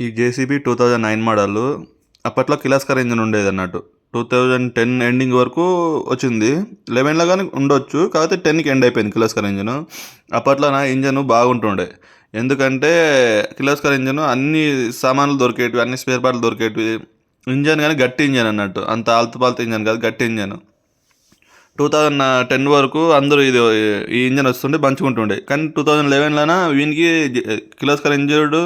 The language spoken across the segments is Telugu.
ఈ JCB two thousand nine model అప్పట్లో కిలాస్కర్ ఇంజన్ ఉండేది అన్నట్టు. టూ థౌజండ్ టెన్ ఎండింగ్ వరకు వచ్చింది. లెవెన్లో కానీ ఉండొచ్చు. కాకపోతే టెన్కి ఎండ్ అయిపోయింది కిలాస్కర్ ఇంజన్. అప్పట్లో నా ఇంజన్ బాగుంటుండే. ఎందుకంటే కిలాస్కర్ ఇంజన్ అన్ని సామాన్లు దొరికేటివి అన్ని స్పేర్ పార్ట్లు దొరికేటివి. ఇంజన్ కానీ గట్టి ఇంజన్ అన్నట్టు. అంత అల్తపాల్త ఇంజన్ కాదు గట్టి ఇంజన్. టూ థౌజండ్ టెన్ వరకు అందరూ ఇది ఈ ఇంజన్ వస్తుండే మంచిగా ఉంటుండే కానీ టూ థౌజండ్ లెవెన్లోన వీనికి కిలోస్కర్ ఇంజర్డ్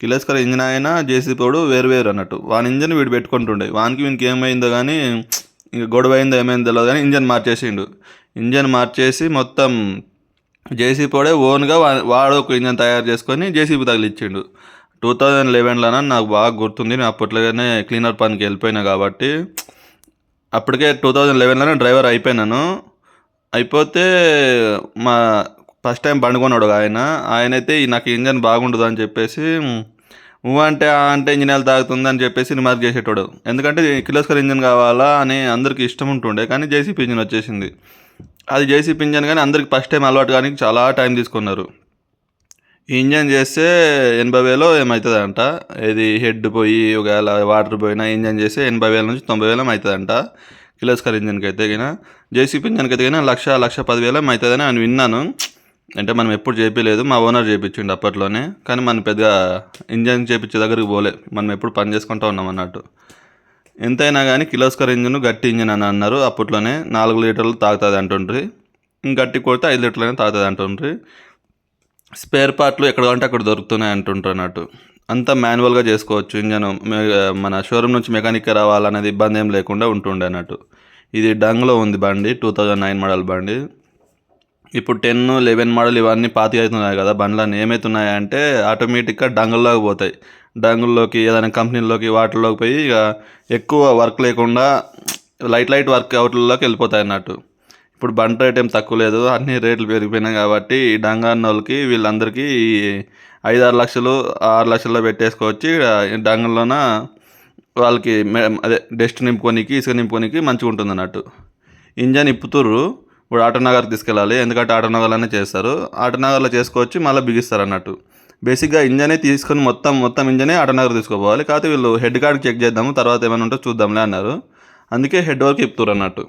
కిలోస్కర్ ఇంజన్ అయినా జేసీ పోడు వేరు వేరు అన్నట్టు. వాని ఇంజన్ వీడు పెట్టుకుంటుండే. వానికి వీనికి ఏమైందో కానీ ఇంకా గొడవ అయిందో ఏమైందో తెలియదు కానీ ఇంజన్ మార్చేసిండు. ఇంజన్ మార్చేసి మొత్తం జేసీ పోడే ఓన్గా వాడు ఒక ఇంజన్ తయారు చేసుకొని జేసీబీ తగిలిచ్చిండు. టూ థౌజండ్ లెవెన్లోన నాకు బాగా గుర్తుంది. నేను అప్పట్లోనే క్లీనర్ పనికి వెళ్ళిపోయినా కాబట్టి అప్పటికే టూ థౌజండ్ లెవెన్లోనే డ్రైవర్ అయిపోయినాను. అయిపోతే మా ఫస్ట్ టైం బండి కొన్నాడు ఆయన. ఆయన అయితే నాకు ఇంజన్ బాగుండదు అని చెప్పేసి ఊ అంటే ఆ అంటే ఇంజిన్ ఎలా తాగుతుంది అని చెప్పేసి రిమార్క్ చేసేటోడు. ఎందుకంటే కిలోస్కర్ ఇంజన్ కావాలా అని అందరికి ఇష్టం ఉంటుండే కానీ జేసీపీ ఇంజన్ వచ్చేసింది. అది జేసీపీ ఇంజన్ కానీ అందరికి ఫస్ట్ టైం అలవాటు కానీ చాలా టైం తీసుకున్నారు. ఈ ఇంజన్ చేస్తే ఎనభై వేలో ఏమవుతుందంట ఇది హెడ్ పోయి ఒకవేళ వాటర్ పోయినా ఇంజన్ చేస్తే ఎనభై వేల నుంచి తొంభై వేలు అవుతుందంట కిలోస్కర్ ఇంజన్కి అయితే కానీ జేసీపీ ఇంజన్కి అయితే కానీ లక్ష లక్ష పదివేలు అవుతుందని అని విన్నాను. అంటే మనం ఎప్పుడు చేపించలేదు మా ఓనర్ చేయించిండు అప్పట్లోనే. కానీ మనం పెద్దగా ఇంజన్ చేపించే దగ్గరికి పోలే. మనం ఎప్పుడు పని చేసుకుంటూ ఉన్నాం అన్నట్టు. ఎంతైనా కానీ కిలోస్కర్ ఇంజన్ గట్టి ఇంజన్ అని అన్నారు. అప్పట్లోనే నాలుగు లీటర్లు తాగుతుంది అంటుండ్రి. గట్టి కొడితే ఐదు లీటర్లనే తాగుతుంది అంటుండ్రి. స్పేర్ పార్ట్లు ఎక్కడ అంటే అక్కడ దొరుకుతున్నాయి అంటుంటారు అన్నట్టు. అంతా మాన్యువల్గా చేసుకోవచ్చు. ఇంజన్ మన షోరూమ్ నుంచి మెకానిక్ రావాలనేది ఇబ్బంది ఏం లేకుండా ఉంటుండే అన్నట్టు. ఇది డంగ్లో ఉంది బండి టూ థౌజండ్ నైన్ మోడల్ బండి. ఇప్పుడు టెన్ లెవెన్ మోడల్ ఇవన్నీ పాతి అవుతున్నాయి కదా బండ్లన్నీ ఏమవుతున్నాయి అంటే ఆటోమేటిక్గా డంగుల్లోకి పోతాయి. డంగుల్లోకి ఏదైనా కంపెనీల్లోకి వాటిల్లోకి పోయి ఇక ఎక్కువ వర్క్ లేకుండా లైట్ లైట్ వర్క్ అవుట్లలోకి వెళ్ళిపోతాయి అన్నట్టు. ఇప్పుడు బండ్ రేట్ ఏం తక్కువ లేదు అన్ని రేట్లు పెరిగిపోయినాయి కాబట్టి ఈ డంగాన్నోళ్ళకి వీళ్ళందరికీ ఈ ఐదు ఆరు లక్షలు ఆరు లక్షల్లో పెట్టేసుకోవచ్చు. ఈ డంగంలోన వాళ్ళకి అదే డస్ట్ నింపుకోనికి ఇసుక నింపుకోనికి మంచిగా ఉంటుంది అన్నట్టు. ఇంజన్ ఇప్పుతుర్రు. ఇప్పుడు ఆటోనగర్కి తీసుకెళ్ళాలి. ఎందుకంటే ఆటోనగర్లోనే చేస్తారు. ఆటోనగర్లో చేసుకోవచ్చు మళ్ళీ బిగిస్తారు అన్నట్టు. బేసిక్గా ఇంజనే తీసుకొని మొత్తం మొత్తం ఇంజనే ఆటోనగర్ తీసుకోపోవాలి. కాకపోతే వీళ్ళు హెడ్ కార్డ్ చెక్ చేద్దాము తర్వాత ఏమైనా ఉంటే చూద్దాంలే అన్నారు. అందుకే హెడ్ వర్క్ ఇప్పుతారు అన్నట్టు.